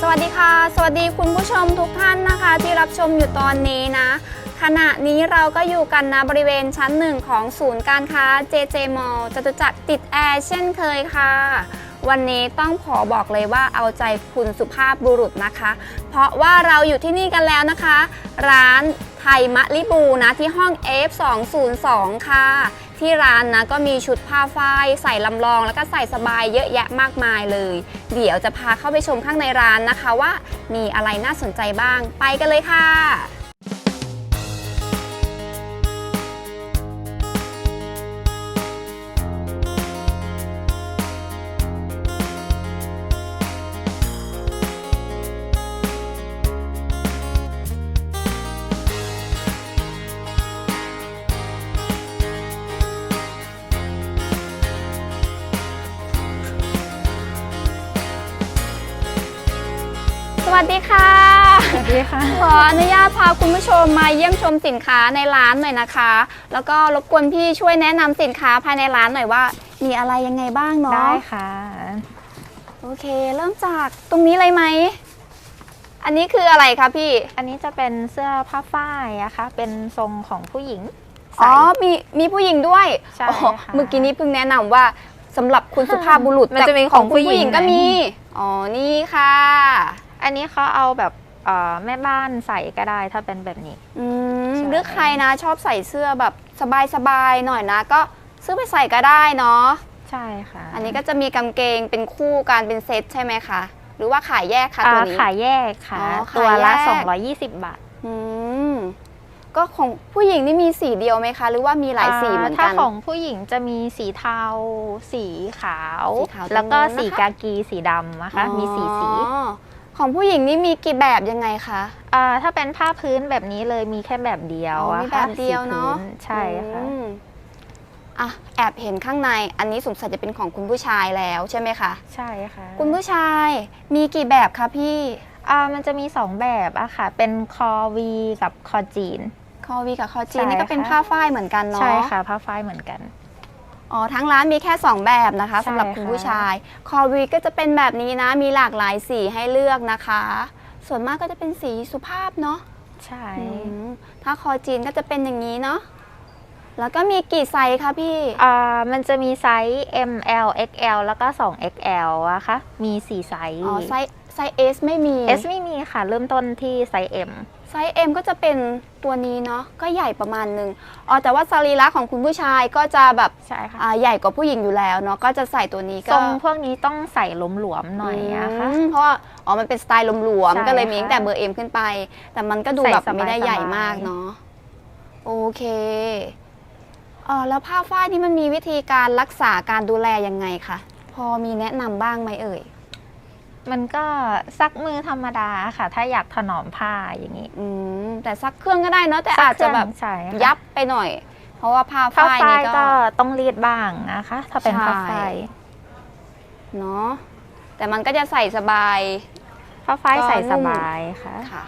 สวัสดีค่ะ สวัสดีคุณผู้ชมทุกท่านนะคะ ที่รับชมอยู่ตอนนี้นะ ขณะนี้เราก็อยู่กันนะบริเวณชั้นหนึ่งของศูนย์การค้า JJ Mall จตุจักรติดแอร์เช่นเคยค่ะ วันนี้ต้องขอบอกเลยว่าเอาใจคุณสุภาพบุรุษนะคะ เพราะว่าเราอยู่ที่นี่กันแล้วนะคะ ร้านไทยมะลิบูนะที่ห้อง F202 ค่ะ ที่ร้านนะก็มีชุดผ้าฝ้ายใส่ลำลอง แล้วก็ใส่สบายเยอะแยะมากมายเลย เดี๋ยวจะพาเข้าไปชมข้างในร้านนะคะว่ามีอะไรน่าสนใจบ้าง ไปกันเลยค่ะ วัสดีค่ะ สวัสดีค่ะ ขออนุญาตพาคุณผู้ชมมาเยี่ยมชมสินค้าในร้านหน่อยนะคะ แล้วก็รบกวนพี่ช่วยแนะนำสินค้าภายในร้านหน่อยว่า มีอะไรยังไงบ้างเนาะได้ค่ะ โอเค เริ่มจากตรงนี้เลยไหม อันนี้คืออะไรคะพี่ อันนี้จะเป็นเสื้อผ้าฝ้ายอะคะ เป็นทรงของผู้หญิงอ๋ใส่อมีมีผู้หญิงด้วยใช่อ๋อค่ะเมื่อกี้นี้เพิ่งแนะนำว่าสำหรับคุณสุภาพบุรุษมันจะมีแต่ของคุณผู้หญิงผู้หญิง ก็ไหมมี อ๋อ นี่ค่ะ อันนี้เขาเอาแบบเอ่อแม่บ้านใส่ก็ได้ถ้าเป็นแบบนี้ อืมใช่ หรือใครนะชอบใส่เสื้อแบบสบายๆหน่อยนะ ก็ซื้อไปใส่ก็ได้เนาะ ใช่ค่ะอันนี้ก็จะมีกางเกงเป็นคู่กันเป็นเซตใช่ไหมคะ หรือว่าขายแยกคะอ่าตัวนี้ ขายแยกค่ะ อ๋อขายตัวละ แยก 220 บาทอืมก็ของผู้หญิงนี่มีสีเดียวไหมคะ หรือว่ามีหลายสีเหมือนถ้ากัน ของผู้หญิงจะมีสีเทา สีขาว สีขาวตรงนู้นแล้วก็นะคะ สีกากีสีดำนะคะ มีสีสี อ๋อ ของผู้หญิงนี่มีกี่แบบยังไงคะ อ่าถ้าเป็นผ้าพื้นแบบนี้เลยมีแค่แบบเดียวอ๋ออะมีค่ะแบบเดียวเนอะ สีพื้ใช่ค่ะ อืมอะแอบเห็นข้างในอันนี้สงสัยจะเป็นของคุณผู้ชายแล้วใช่ไหมคะใช่ค่ะคุณผู้ชายมีกี่แบบคะพี่อ่ามันจะมี2แบบอะค่ะ เป็นคอวีกับคอจีน คอวีกับคอจีใช่นนี่ก็เป็นค่ะ ผ้าฝ้ายเหมือนกันเนาะใช่ค่ะผ้าฝ้ายเหมือนกัน อ๋อทั้งร้านมีแค่ 2 แบบนะคะใช่สำหรับค่ะคุณผู้ชาย คอวีก็จะเป็นแบบนี้นะ มีหลากหลายสีให้เลือกนะคะ ส่วนมากก็จะเป็นสีสุภาพเนาะใช่อืมถ้าคอจีนก็จะเป็นอย่างนี้เนาะแล้วก็มีกี่ไซส์คะพี่ อ่ามันจะมีไซส์ M L X L แล้วก็ 2 X L อะค่ะ มี 4 ไซส์ อ๋อไซส์ไซส์ S ไม่มี S ไม่มีค่ะ เริ่มต้นที่ไซส์ M ไซส์ M ก็จะเป็นตัวนี้เนาะก็ใหญ่ประมาณหนึ่งอ๋อแต่ว่าสรีระของคุณผู้ชายก็จะแบบใช่ค่ะอ่าใหญ่กว่าผู้หญิงอยู่แล้วเนาะก็จะใส่ตัวนี้ทก็รงพวกนี้ต้องใส่หลวมๆหน่อยอะค่ะมเพราะว่าอ๋อมันเป็นสไตล์หลวมใช่ๆก็เลยมีค่ะตั้งแต่เบอร์ M ขึ้นไป แต่มันก็ดูใส่แบบสบายๆ ไม่ได้ใหญ่มากเนาะโอเคอ๋อแล้วผ้าฝ้ายนี่มันมีวิธีการรักษาการดูแลยังไงคะพอมีแนะนำบ้างไหมเอ่ย มันก็ซักมือธรรมดาค่ะ ถ้าอยากถนอมผ้าอย่างนี้ อืมแต่ซักเครื่องก็ได้เนาะแต่อาจจะแบบใช่ค่ะยับไปหน่อย เพราะว่าผ้าผ้าฝ้ายฝ้านี่ยก็ ก็ต้องรีดบ้างนะคะ ถ้าเป็นผ้าใช่ ฝ้ายเนาะแต่มันก็จะใส่สบาย ผ้าฝ้ายก็ใส่นุ่สมบายค่ะ ค่ะ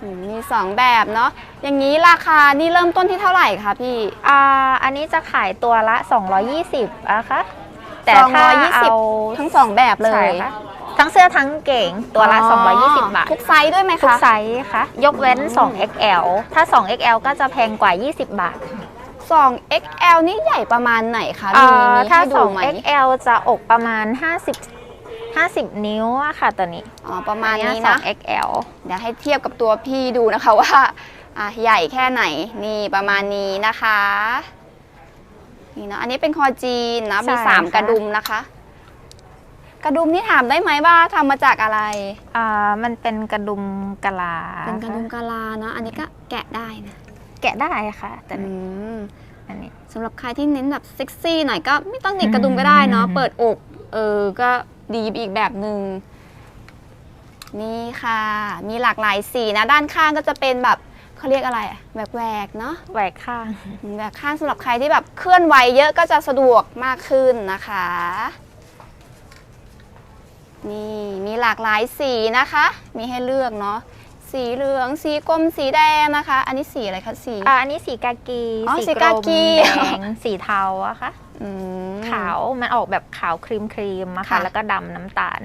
อืมมีสองแบบเนาะอย่างนี้ราคานี่เริ่มต้นที่เท่าไหร่คะพี่ อ่าอันนี้จะขายตัวละ 220อะคะ แต่ถ้า220เอาทั้งสองแบบเลใช่ยค่ะทั้งเสื้อทั้งเก่งตัวละอ๋อ220 บาท ทุกไซส์ด้วยไหมทุกคะ ไซส์ค่ะ ยกเว้น 2XL ถ้า 2XL ก็จะแพงกว่า 20 บาท2 XL นี่ใหญ่ประมาณไหนคะอ่มีามีถ้า ให้ดูไหม 2XL จะอกประมาณ 50 50 นิ้วอะค่ะตัวนี้อ๋อประมาณอันี้นะ 2XL เดี๋ยวให้เทียบกับตัวพี่ดูนะคะว่าอะใหญ่แค่ไหนนี่ประมาณนี้นะคะ นี่นะอันนี้เป็นคอจีนนะมีใช่สามค่ะ กระดุมนะคะ กระดุมนี่ถามได้ไหมว่าทำมาจากอะไร อ่ามันเป็นกระดุมกะลาเป็นกระดุมกะลาเนาะอันนี้ก็แกะได้นะแกะได้ค่ะ แต่อืมอันนี้ สำหรับใครที่เน้นแบบเซ็กซี่หน่อยก็ไม่ต้องติดกระดุมก็ได้เนาะอืม เปิดอกเออก็ดีอีกแบบหนึ่งนี่ค่ะ มีหลากหลายสีนะ ด้านข้างก็จะเป็นแบบ เขาเรียกอะไรอะแหวกๆเนาะแหวกข้างแหวกข้างสำหรับใครที่แบบเคลื่อนไหวเยอะก็จะสะดวกมากขึ้นนะคะ นี่มีหลากหลายสีนะคะ มีให้เลือกเนาะสีเหลืองสีกรมสีแดงนะคะ อันนี้สีอะไรคะสี อ่าอันนี้สีกากีอ๋อสีกรมกากี แดงสีเทาอะค่ะอืม ขาวมันออกแบบขาวครีมครีมๆอะค่ะ ค่ะ แล้วก็ดำน้ำตาล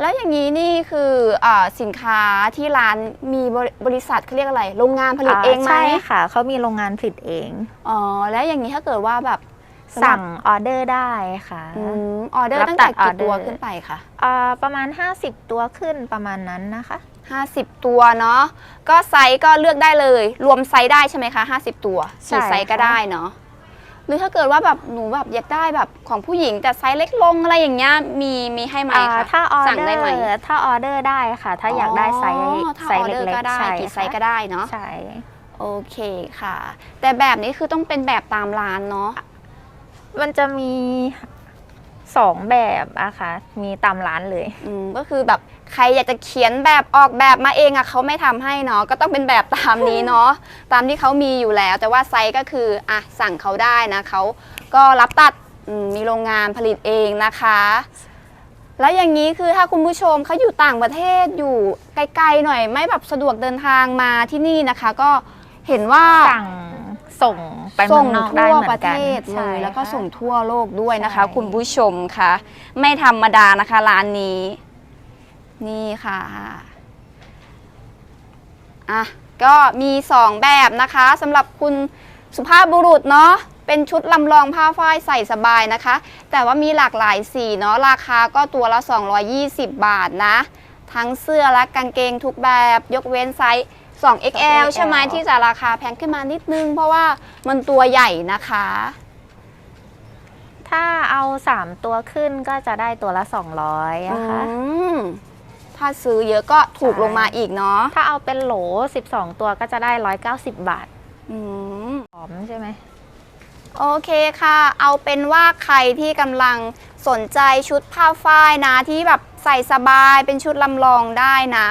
แล้วอย่างนี้นี่คืออาสินค้าที่ร้านมีบริบริษัทเขาเรียกอะไร โรงงานผลิตเองไหมใช่ค่ะ เขามีโรงงานผลิตเอง อ๋อ แล้วอย่างนี้ถ้าเกิดว่าแบบสำหรับสั่งออเดอร์ได้ค่ะอืมออเดอร์รับตั้งแต่ตัดออกี่เดอร์ตัวขึ้นไปคะอ่าประมาณ 50 ตัวขึ้นประมาณนั้นนะคะ 50 ตัวเนาะก็ไซส์ก็เลือกได้เลย รวมไซส์ได้ใช่ไหมคะ 50 ตัวใช่กี่ไซส์ก็ค่ะได้เนาะ หรือถ้าเกิดว่าแบบหนูแบบอยากได้แบบของผู้หญิงแต่ไซส์เล็กลงอะไรอย่างเงี้ยมีมีให้ไหมอ่าคะถ้าออสั่งเดอได้ไหมร์ถ้าออเดอร์ได้ค่ะ ถ้าอยากได้ไซส์อ๋อถ้าไซอส์อเดอร์เล็กก็ๆได้ใช่กี่ไซส์ค่ะก็ได้เนาะใช่ โอเคค่ะ แต่แบบนี้คือต้องเป็นแบบตามร้านเนาะ มันจะมีสองแบบอะค่ะ มีตามร้านเลย อืมก็คือแบบ ใครอยากจะเขียนแบบออกแบบมาเองอะเขาไม่ทำให้เนาะก็ต้องเป็นแบบตามนี้เนาะตามที่เขามีอยู่แล้ว แต่ว่าไซส์ก็คืออะสั่งเขาได้นะเขาก็รับตัดอืมมีโรงงานผลิตเองนะคะ แล้วอย่างนี้คือถ้าคุณผู้ชมเขาอยู่ต่างประเทศอยู่ไกลๆหน่อย ไม่แบบสะดวกเดินทางมาที่นี่นะคะ ก็เห็นว่าสั่งส่งไปเมืส่องงนอกได้ทั่วเหมืปอระนเทกันศเลใช่ยแล้วก็ค่ะส่งทั่วโลกด้วยนะคะใช่คุณผู้ชมคะไม่ธรรมดานะคะร้านนี้ นี่ค่ะอะก็มี 2 แบบนะคะสำหรับคุณสุภาพบุรุษเนาะเป็นชุดลำลองผ้าฝ้ายใส่สบายนะคะ แต่ว่ามีหลากหลายสีเนาะราคาก็ตัวละ 220 บาทนะ ทั้งเสื้อและกางเกงทุกแบบยกเว้นไซส์ 2XL ใช่ไหมที่จะราคาแพงขึ้นมานิดนึง เพราะว่ามันตัวใหญ่นะคะ ถ้าเอาสามตัวขึ้นก็จะได้ตัวละ 200อะค่ะอืม ถ้าซื้อเยอะก็ถูกลงมาอีกเนาะถ้าเอาเป็นโหล 12 ตัวก็จะได้ 190 บาทอืมหอมใช่ไหมโอเคค่ะ เอาเป็นว่าใครที่กำลังสนใจชุดผ้าฝ้ายนะที่แบบใส่สบายเป็นชุดลำลองได้นะ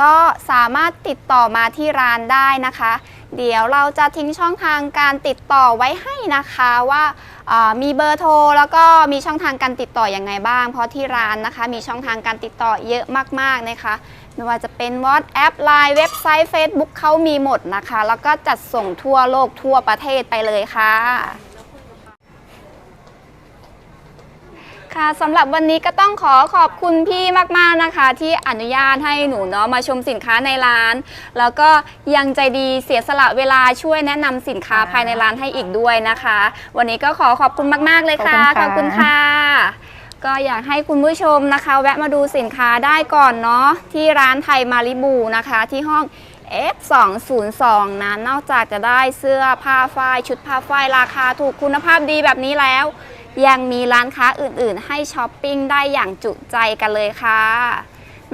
ก็สามารถติดต่อมาที่ร้านได้นะคะ เดี๋ยวเราจะทิ้งช่องทางการติดต่อไว้ให้นะคะว่ามีเบอร์โทรแล้วก็มีช่องทางการติดต่ออยังไงบ้าง เพราะที่ร้านนะคะ มีช่องทางการติดต่อเยอะมากๆนะคะไม่ว่าจะเป็น WhatsApp Line เว็บไซต์ Facebook เขามีหมดนะคะ แล้วก็จัดส่งทั่วโลกทั่วประเทศไปเลยค่ะ ค่ะสำหรับวันนี้ก็ต้องขอขอบคุณพี่มาก ๆ นะคะ ที่อนุญาตให้หนูเนาะมาชมสินค้าในร้าน แล้วก็ยังใจดีเสียสละเวลาช่วยแนะนำสินค้าค่ะภายในร้านให้อีกด้วยนะคะ วันนี้ก็ขอขอบคุณมาก ๆ เลยค่ะขอบคุณค่ะ ก็อยากให้คุณผู้ชมนะคะ แวะมาดูสินค้าได้ก่อนเนาะที่ร้านไทยมาริบูนะคะ ที่ห้อง F202 นะนอกจากจะได้เสื้อผ้าฝ้ายชุดผ้าฝ้ายราคาถูกคุณภาพดีแบบนี้แล้ว ยังมีร้านค้าอื่นๆ ให้ช้อปปิ้งได้อย่างจุใจกันเลยค่ะ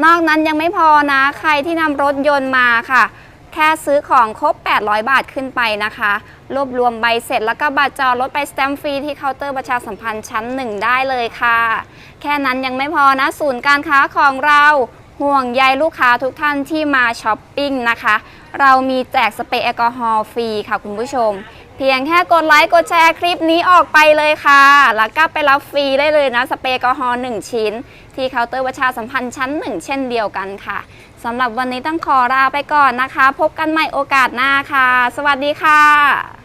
นอกนั้นยังไม่พอนะ ใครที่นำรถยนต์มาค่ะ แค่ซื้อของครบ 800 บาทขึ้นไปนะคะ รวบรวมใบเสร็จแล้วก็บัตรจอดรถไปสแตมป์ฟรีที่เคาน์เตอร์ประชาสัมพันธ์ชั้นหนึ่งได้เลยค่ะ แค่นั้นยังไม่พอนะ ศูนย์การค้าของเราห่วงใยลูกค้าทุกท่านที่มาช้อปปิ้งนะคะ เรามีแจกสเปรย์แอลกอฮอล์ฟรีค่ะคุณผู้ชม พียงแค่กดไลค์ กดแชร์คลิปนี้ออกไปเลยค่ะ แล้วก็ไปรับฟรีได้เลยนะ สเปรย์แอลกอฮอล์1ชิ้น ที่เคาน์เตอร์ประชาสัมพันธ์ชั้น 1 เช่นเดียวกันค่ะสำหรับวันนี้ต้องขอลาไปก่อนนะคะ พบกันใหม่โอกาสหน้าค่ะ สวัสดีค่ะ